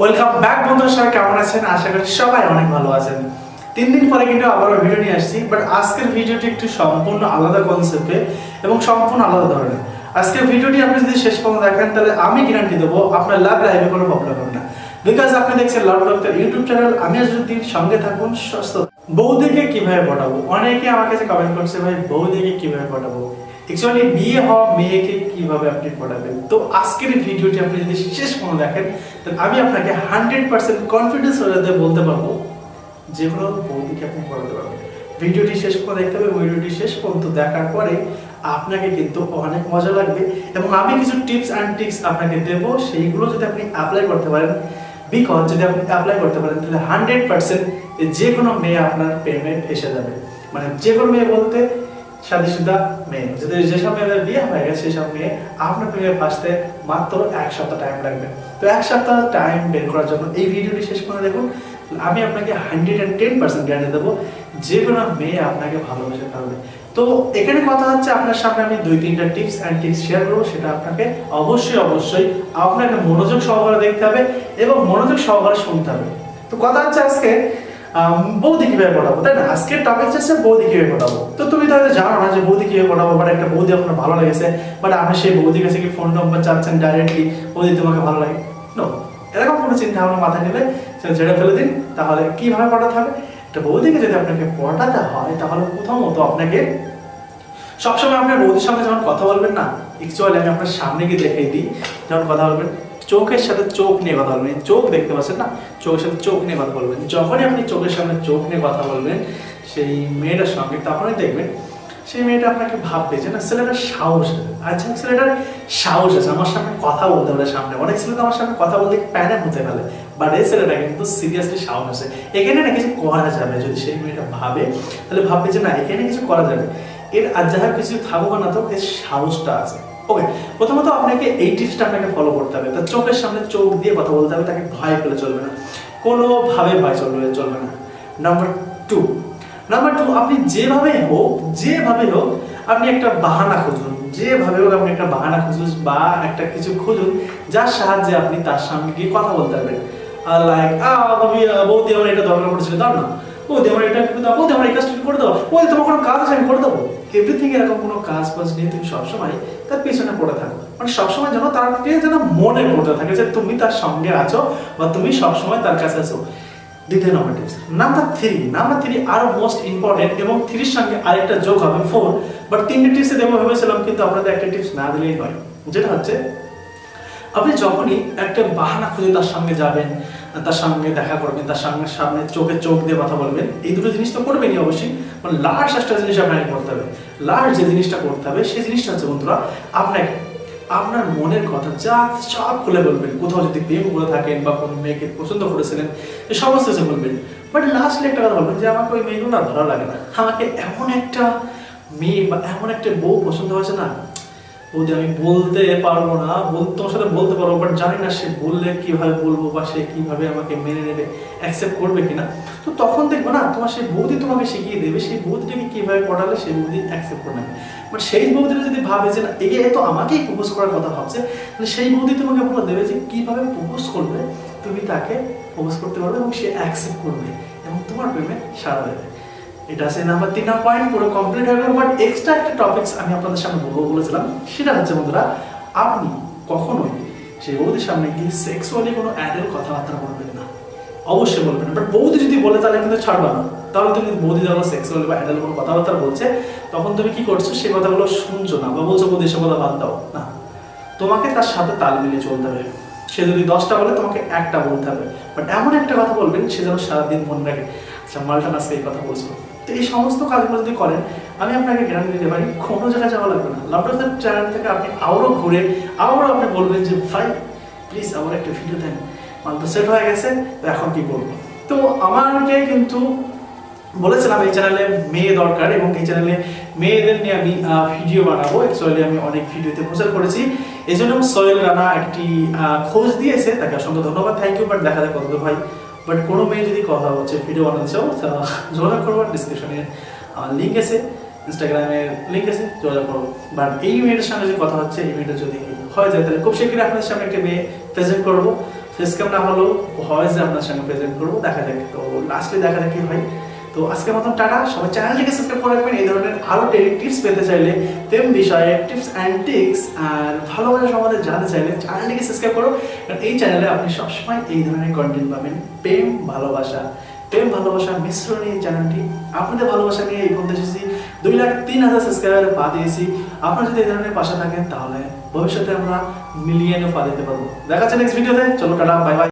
Welcome back বন্ধুরা সবাই কেমন আছেন? আশা করি সবাই অনেক ভালো আছেন। তিন দিন পরে কিন্তু আবারও ভিডিও নিয়ে আসছি বাট আজকের ভিডিওটি একটু সম্পূর্ণ আলাদা কনসেপ্টে এবং সম্পূর্ণ আলাদা ধরনের। আজকের ভিডিওটি আপনি যদি শেষ পর্যন্ত দেখেন, তাহলে আমি গ্যারান্টি দেবো আপনার লাভ লাইফে কোনো প্রবলেম হবে না। বিকজ আপনি দেখছেন লাভ ডক্টর ইউটিউব চ্যানেল আমি আজরুদ্দিন সঙ্গে থাকুন, সুস্থ বৌদিকে কীভাবে পটাবো? অনেকে আমার কাছে কমেন্ট করছে, ভাই বৌদিকে কীভাবে পটাবো? অ্যাকচুয়ালি বিয়ে হওয়া মেয়েকে কীভাবে আপনি পড়াবেন? তো আজকের ভিডিওটি আপনি যদি শেষ পর্যন্ত দেখেন তাহলে আমি আপনাকে হান্ড্রেড পার্সেন্ট কনফিডেন্স হয়ে বলতে পারব যে কোনো বৌদিকে আপনি পড়াতে পারবেন। ভিডিওটি শেষ পর্যন্ত দেখতে হবে ভিডিওটি শেষ পর্যন্ত দেখার পরে আপনাকে কিন্তু অনেক মজা লাগবে এবং আমি কিছু টিপস অ্যান্ড ট্রিক্স আপনাকে দেব, সেইগুলো যদি আপনি অ্যাপ্লাই করতে পারেন বিকজ যদি আপনি অ্যাপ্লাই করতে পারেন, তাহলে হান্ড্রেড পার্সেন্ট যে কোনো মেয়ে আপনার পেমেন্ট এসে যাবে। মানে যে কোনো মেয়ে বলতে সাদী সুদা মেয়ে যদি যেসব মেয়েদের বিয়ে হয়ে গেছে সেসব মেয়ে আপনার প্রেমে মাত্র এক সপ্তাহ টাইম লাগবে। তো এক সপ্তাহ টাইম বের করার জন্য এই ভিডিওটি শেষ করে দেখুন। আমি আপনাকে হান্ড্রেড অ্যান্ড টেন পার্সেন্ট দেবো, যে কোনো মেয়ে আপনাকে ভালোবেসে ফেলবে। তো এখানে কথা হচ্ছে, আপনার সামনে আমি দুই তিনটা টিপস অ্যান্ড টিপস শেয়ার করব, সেটা আপনাকে অবশ্যই অবশ্যই আপনাকে মনোযোগ সহকারে দেখতে হবে এবং মনোযোগ সহকারে শুনতে হবে। তো কথা হচ্ছে আজকে বৌদি কীভাবে পড়াবো তাই না? আজকের টপিক হচ্ছে বৌদি কীভাবে পড়াবো তো তুমি তাহলে জানো না যে বৌদি কীভাবে পড়াবো বাট একটা বৌদি আপনার ভালো লেগেছে? বাট আপনি সেই বৌদির কাছে কি ফোন নম্বর চাচ্ছেন ডাইরেক্টলি বৌদি তোমাকে ভালো লাগে? নো এরকম কোনো চিন্তা ভাবনা মাথায় নিলে ঝেড়ে ফেলে দিন। তাহলে কীভাবে পড়াতে হবে? একটা বৌদিকে যদি আপনাকে পড়াতে হয়, তাহলে প্রথমত আপনাকে সবসময় আপনার বৌদির সঙ্গে যখন কথা বলবেন না অ্যাকচুয়ালি আমি আপনার সামনে গিয়ে দেখিয়ে দিই, যখন কথা বলবেন চোখের সাথে চোখ নিয়ে কথা বলবেন। চোখ দেখতে পাচ্ছেন না? চোখের সাথে চোখ নিয়ে কথা বলবেন। যখনই আপনি চোখের সামনে চোখ নিয়ে কথা বলবেন, সেই মেয়েটার সঙ্গে, তখনই দেখবেন সেই মেয়েটা আপনাকে ভাববে যে, না, ছেলেটার সাহস আছে। আচ্ছা ছেলেটার সাহস আছে। আমার সামনে কথা বলতে পারে সামনে। অনেক ছেলে তো আমার সামনে কথা বলতে প্যানে হতে পারে বাট এই ছেলেটা কিন্তু সিরিয়াসলি সাহস আছে। এখানে না কিছু করা যাবে। যদি সেই মেয়েটা ভাবে, তাহলে ভাববে যে, না, এখানে কিছু করা যাবে। এর আর যাহা কিছু থাকুক না তো এর সাহসটা আছে। ওকে প্রথমত আপনাকে এই টিপসটা আপনাকে ফলো করতে হবে। তার চোখের সামনে চোখ দিয়ে কথা বলতে হবে, তাকে ভয় পেলে চলবে না। কোনোভাবে ভয় চলবে চলবে না। নাম্বার টু নাম্বার টু আপনি যেভাবে হোক যেভাবে হোক, আপনি একটা বাহানা খুঁজুন। যেভাবে হোক, আপনি একটা বাহানা খুঁজুন বা একটা কিছু খুঁজুন, যার সাহায্যে আপনি তার সামনে গিয়ে কথা বলতে পারবেন। লাইক বৌদি আমার এটা দরকার পড়েছিল, দাও না। বৌদি আমার এটা বৌদি আমার এই কাজটা করে দাও। বৌদি, তোমার কোনো কাজ আছে, আমি করে দেবো। এভরিথিং এরকম কোনো কাজ বাজ নিয়ে তুমি সবসময় তার পেছনে পড়ে থাকো। মানে সবসময় যেন তারকে যেন মনে পড়তে থাকে যে তুমি তার সঙ্গে আছো বা তুমি সবসময় তার কাছে আছো। দ্বিতীয় নম্বর tips number three number three আরও মোস্ট ইম্পর্টেন্ট এবং থ্রির সঙ্গে আরেকটা যোগ হবে ফোর বাট তিনটে টিপসে দেবো ভেবেছিলাম, কিন্তু আপনাদের একটা টিপস না দিলেই নয়। যেটা হচ্ছে, আপনি যখনই একটা বাহানা খুঁজে তার সঙ্গে যাবেন তার সঙ্গে দেখা করবেন, তার সঙ্গে সামনে চোখে চোখ দিয়ে কথা বলবেন। এই দুটো জিনিস তো করবেনই অবশ্যই। মানে লাস্ট একটা জিনিস আপনাকে করতে হবে। লাস্ট যে জিনিসটা করতে হবে, সেই জিনিসটা হচ্ছে, বন্ধুরা, আপনাকে, আপনার মনের কথা যা সব খুলে বলবেন। কোথাও যদি প্রেম করে থাকেন বা কোনো মেয়েকে পছন্দ করেছিলেন সমস্ত কিছু বলবেন। বাট লাস্টলি একটা কথা বলবেন যে, আমাকে ওই মেয়েগুলো না ভালো লাগে না। আমাকে এমন একটা মেয়ে বা এমন একটা বউ পছন্দ হয়েছে না বৌদি আমি বলতে পারব না তোমার সাথে বলতে পারব বাট জানি না সে বললে কীভাবে বলব বা সে কীভাবে আমাকে মেনে নেবে অ্যাকসেপ্ট করবে কিনা। তো তখন দেখব না, তোমার সেই বৌদি তোমাকে শিখিয়ে দেবে, সেই বৌদিটাকে কীভাবে পড়ালে সেই বৌদি অ্যাকসেপ্ট করে নেবে বাট সেই বৌদিটা যদি ভাবে যে না এগে তো আমাকেই প্রপোজ করার কথা ভাবছে, তাহলে সেই বৌদি তোমাকে বলে দেবে যে কীভাবে প্রপোজ করবে, তুমি তাকে প্রপোজ করতে পারবে এবং সে অ্যাকসেপ্ট করবে এবং তোমার প্রেমে সাড়া দেবে। এটা আছে নাম্বার তিন পয়েন্ট পুরো কমপ্লিট হয়ে গেল বাট এক্সট্রা একটা টপিকস আমি আপনাদের সামনে বলব বলেছিলাম। সেটা হচ্ছে, বন্ধুরা, আপনি কখনোই সেই বৌদির সামনে গিয়ে সেক্সুয়ালি কোনো অ্যাডেল কথাবার্তা বলবেন না। অবশ্যই বলবেন বাট বৌদি যদি বলে, তাহলে কিন্তু ছাড়বা না। তাহলে তুমি বৌদি যখন সেক্সুয়ালি বা অ্যাডাল্ট কোনো কথাবার্তা বলছে, তখন তুমি কি করছ? সেই কথাগুলো শুনছো না বা বলছো, বৌদি সে কথা বাদ দাও। না। তোমাকে তার সাথে তাল মিলিয়ে চলতে হবে। সে যদি দশটা বলে, তোমাকে একটা বলতে হবে। বাট এমন একটা কথা বলবেন, সে যেন সারাদিন মনে রাখে আচ্ছা মালটা আজকে এই কথা বলছিল তো এই সমস্ত কাজগুলো যদি করেন, আমি আপনাকে গ্যারান্টি দিতে পারি, কোনো জায়গায় যাওয়া লাগবে না। লাভডাউনের চ্যানেল থেকে আপনি আবারও ঘুরে, আবারও আপনি বলবেন যে, ভাই প্লিজ আমার একটা ভিডিও দেন। মাল তো সেট হয়ে গেছে এখন কি করব? তো আমাকে কিন্তু বলেছিলাম এই চ্যানেলে মেয়ে দরকার এবং এই চ্যানেলে মেয়েদের নিয়ে আমি ভিডিও বানাবো। অ্যাকচুয়ালি আমি অনেক ভিডিওতে প্রচার করেছি। এই জন্য সোহেল রানা একটি খোঁজ দিয়েছে, তাকে অসংখ্য ধন্যবাদ। থ্যাংক ইউ বাট দেখা যাক কতদূর হয়। বাট কোনো মেয়ে যদি কথা হচ্ছে ভিডিও বানাতে চাও তা যোগাযোগ করব ডিসক্রিপশনে লিঙ্ক আছে ইনস্টাগ্রামের লিঙ্ক আছে, যোগাযোগ করব। বাট এই মেয়েটার সামনে যে কথা হচ্ছে, এই মেয়েটা যদি হয়ে যায়, তাহলে খুব শীঘ্রই আপনাদের সামনে একটা মেয়ে প্রেজেন্ট করব। ফেস ক্যাম না হলেও যে আপনার সামনে প্রেজেন্ট করব, দেখা যাক। তো লাস্টে দেখা যাক কি হয়। তো আজকের মতন টাটা। সবাই চ্যানেলটিকে সাবস্ক্রাইব করে রাখবেন। এই ধরনের আরও ডেলি টিপস পেতে চাইলে প্রেম বিষয়ে টিপস অ্যান্ড টিক্স আর ভালোবাসা সম্বন্ধে জানতে চাইলে চ্যানেলটিকে সাবস্ক্রাইব করো। কারণ এই চ্যানেলে আপনি সবসময় এই ধরনের কন্টেন্ট পাবেন। প্রেম, ভালোবাসা। প্রেম, ভালোবাসা মিশ্রণ এই চ্যানেলটি আপনাদের ভালোবাসা নিয়ে এই পর্যন্ত এসেছি। দুই লাখ তিন হাজার সাবস্ক্রাইবার পা দিয়েছি। আপনারা যদি এই ধরনের পাশে থাকেন তাহলে ভবিষ্যতে আমরা মিলিয়নে পা দিতে পারব। দেখা যাচ্ছে নেক্সট ভিডিওতে চলো টাটা বাই বাই